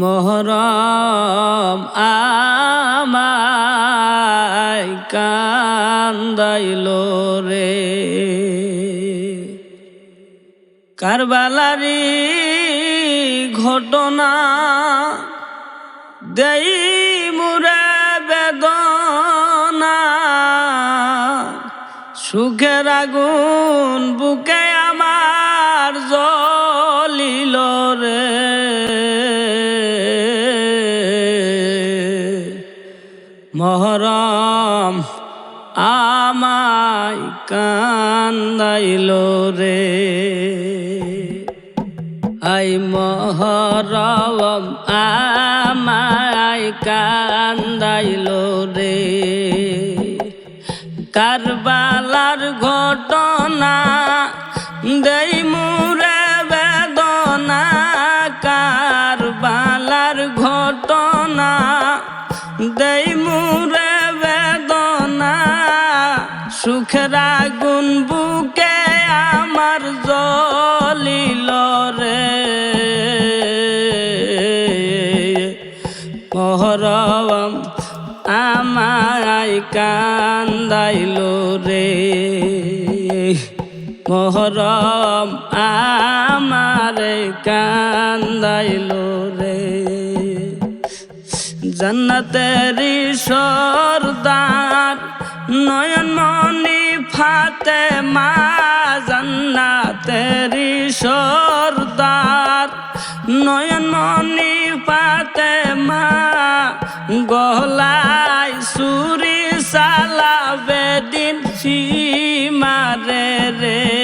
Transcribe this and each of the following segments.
মহরম আমায় কান্দাইল রে। কারবালারি ঘটনা দেই মুরে বেদনা সুখের আগুন বুকে মহরম আমায় কান্দাইল রে। আই মহরম আমায় কান্দাইল রে। কারবালার দেই মুরে বেদনা, সুখের আগুন বুকে আমার জ্বলিল রে। মহরম আমায় কান্দাইল রে। মহরম আমারে কান্দাইল জন্নতেরি সরদার। নয়ন মনি ফাতে মা জন্নতেরি সরদার। নয়ন মনি ফাতে মা গলায় সুরি সালাবে দিন সীমারে রে।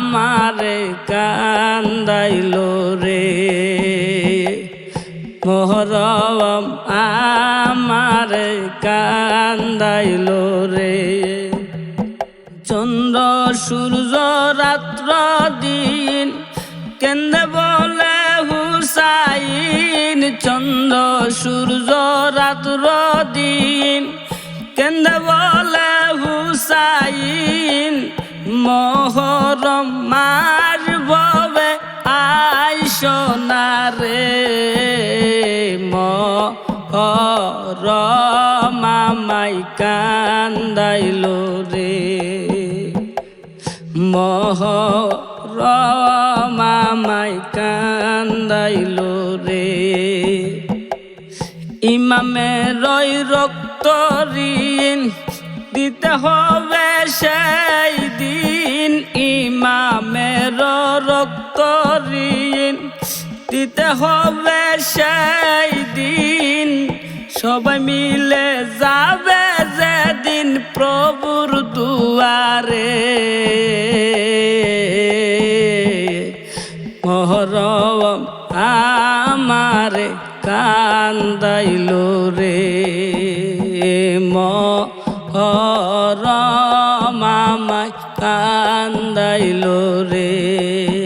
আমারে কান্দাইল রে। মহরম আমারে কান্দাইল রে। চন্দ্র, সূর্য, রাত্র, দিন, কেন্দ্রে বলে হুসাইন। চন্দ্র, সূর্য, রাত্র, দিন, কেন্দ্রে বলে হুসাইন। মহরম মার ববে আই সোনারে মহরম আমাই কান্দাইল রে। মহরমামাই কান্দাইল রে। ইমামে রই রক্ত ঋণ দিতে হবে সেই দিন ইমামের রক্ত ঋণ। দিতে হবে সেই দিন সবাই মিলে যাবে যেদিন প্রভুর দুয়ারে। মহরম আমারে কান্দাইল রে মহরম আমায় কান্দাইল রে।